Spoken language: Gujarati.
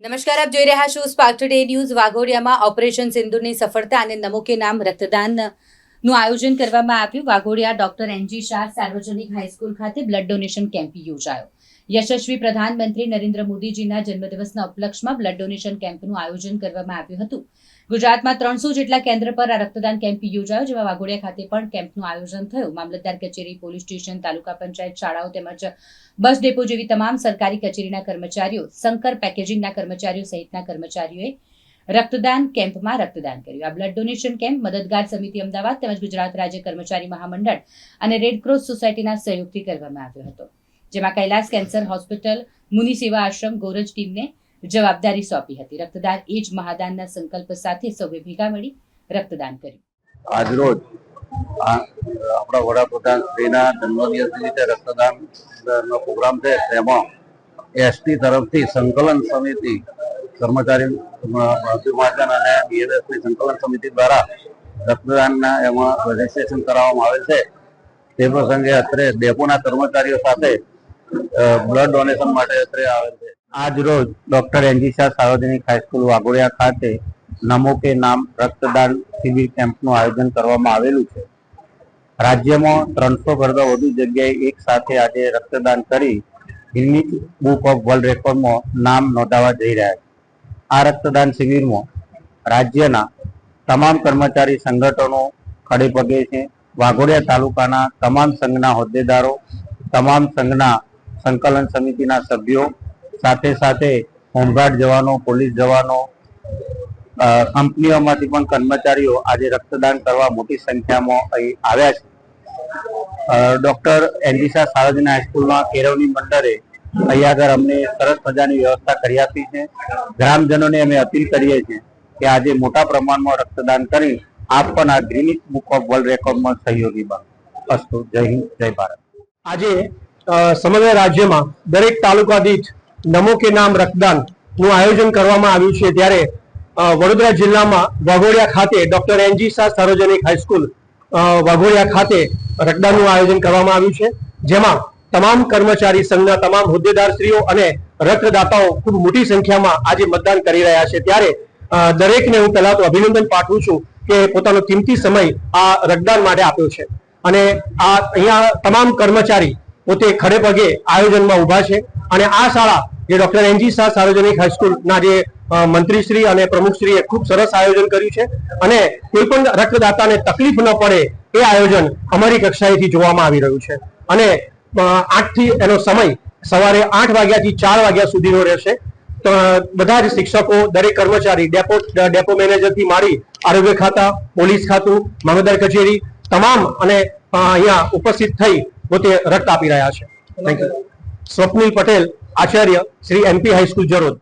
નમસ્કાર, આપ જોઈ રહ્યા છો સ્પાર્ક ટુડે ન્યૂઝ વાઘોડિયામાં ઓપરેશન સિંધુની સફળતા અને નમો કે નામ રક્તદાનનું આયોજન કરવામાં આવ્યું. વાઘોડિયા ડોક્ટર એનજી શાહ સાર્વજનિક હાઈસ્કૂલ ખાતે બ્લડ ડોનેશન કેમ્પ યોજાયો. યશસ્વી પ્રધાનમંત્રી નરેન્દ્ર મોદીજીના જન્મદિવસના ઉપલક્ષમાં બ્લડ ડોનેશન કેમ્પનું આયોજન કરવામાં આવ્યું હતું. ગુજરાતમાં ત્રણસો જેટલા કેન્દ્ર પર આ રક્તદાન કેમ્પ યોજાયો, જેમાં વાઘોડિયા ખાતે પણ કેમ્પનું આયોજન થયું. મામલતદાર કચેરી, પોલીસ સ્ટેશન, તાલુકા પંચાયત શાળાઓ તેમજ બસ ડેપો જેવી તમામ સરકારી કચેરીના કર્મચારીઓ શંકર પેકેજિંગના કર્મચારીઓ સહિતના કર્મચારીઓએ રક્તદાન કેમ્પમાં રક્તદાન કર્યું. આ બ્લડ ડોનેશન કેમ્પ મદદગાર સમિતિ અમદાવાદ તેમજ ગુજરાત રાજ્ય કર્મચારી મહામંડળ અને રેડક્રોસ સોસાયટીના સહયોગથી કરવામાં આવ્યો હતો. જેમાં કૈલાસ કેન્સર હોસ્પિટલ, મુનિ સેવા આશ્રમ, ગોરજ ટીમને જવાબદારી સોંપી હતી. રક્તદાન એ જ મહાદાનના સંકલ્પ સાથે સૌએ ભેગા મળી રક્તદાન કર્યું. આજરોજ આપણા વડાપ્રધાન શ્રીના જન્મદિવસ નિમિત્તે રક્તદાન નો પ્રોગ્રામ છે. તેમાં એસટી તરફથી સંકલન સમિતિ કર્મચારી મહાજન અને BLS સંકલન સમિતિ દ્વારા રક્તદાનના એમાં રજીસ્ટ્રેશન કરાવવામાં આવે છે. તે પ્રસંગે અત્રે ડેપોના કર્મચારીઓ સાથે બ્લડ ડોનેશન માટે અત્રે આવેલ છે. આજ રોજ ડોક્ટર એનજી શાહ સાર્વજનિક હાઈસ્કૂલ વાઘોડિયા ખાતે નમો કે નામ રક્તદાન શિબિર કેમ્પનું આયોજન કરવામાં આવેલું છે. રાજ્યમાં ત્રણસો કરતાં વધુ જગ્યાએ એક સાથે આજે રક્તદાન કરી ગિનિક બુક ઓફ વર્લ્ડ રેકોર્ડમાં નામ નોંધાવા જઈ રહ્યા છે. આ રક્તદાન શિબિરમાં રાજ્યના તમામ કર્મચારી સંગઠનો ખડે પગે છે. વાઘોડિયા તાલુકાના તમામ સંઘના હોદ્દેદારો, તમામ સંઘના સંકલન સમિતિના સભ્યો, સાથે સાથે હોમગાર્ડ જવાનો, પોલીસ જવાનો કંપનીઓમાંથી પણ કર્મચારીઓ આજે રક્તદાન કરવા મોટી સંખ્યામાં અહીં આવ્યા છે. ડોક્ટર એનજીસા સાર્વજનિક હાઈસ્કૂલમાં કેરવની મંડળે અહીં આગળ અમને સરસ મજાની વ્યવસ્થા કરી આપી છે. ગ્રામજનોને અમે અપીલ કરીએ છીએ કે આજે મોટા પ્રમાણમાં રક્તદાન કરી આપ પણ આ ગ્રીનિસ બુક ઓફ વર્લ્ડ રેકોર્ડમાં સહયોગી બનો. અસ્તુ, જય હિન્દ, જય ભારત. આજે સમગ્ર રાજ્યમાં દરેક તાલુકા દીઠ નમો કે નામ રક્તદાનનું આયોજન કરવામાં આવ્યું છે. ત્યારે વડોદરા જિલ્લામાં વાઘોડિયા ખાતે ડોક્ટર એનજી શાહ સાર્વજનિક હાઈસ્કૂલ વાઘોડિયા ખાતે રક્તદાનનું આયોજન કરવામાં આવ્યું છે. જેમાં તમામ કર્મચારી સંઘના તમામ હોદ્દેદારશ્રીઓ અને રક્તદાતાઓ ખૂબ મોટી સંખ્યામાં આજે મતદાન કરી રહ્યા છે. ત્યારે દરેકને હું પહેલા તો અભિનંદન પાઠવું છું કે પોતાનો કિંમતી સમય આ રક્તદાન માટે આપ્યો છે. અને આ અહીંયા તમામ કર્મચારી પોતે ખડે પગે આયોજનમાં ઊભા છે. અને આ શાળા જે ડોક્ટર એનજી શાહ સાર્વજનિક હાઈસ્કૂલના જે મંત્રીશ્રી અને પ્રમુખશ્રીએ ખૂબ સરસ આયોજન કર્યું છે. અને કોઈ પણ રક્તદાતાને તકલીફ ન પડે એ આયોજન અમારી કક્ષાએથી જોવામાં આવી રહ્યું છે. અને આઠથી એનો સમય સવારે આઠ વાગ્યાથી ચાર વાગ્યા સુધીનો રહેશે. બધા જ શિક્ષકો, દરેક કર્મચારી, ડેપો ડેપો મેનેજરથી મારી આરોગ્ય ખાતા, પોલીસ ખાતું, મામલતદાર કચેરી, તમામ અને અહીંયા ઉપસ્થિત થઈ પોતે રક્ત આપી રહ્યા છે. Thank you Swapnil Patel Acharya Shri MP high school Jarod.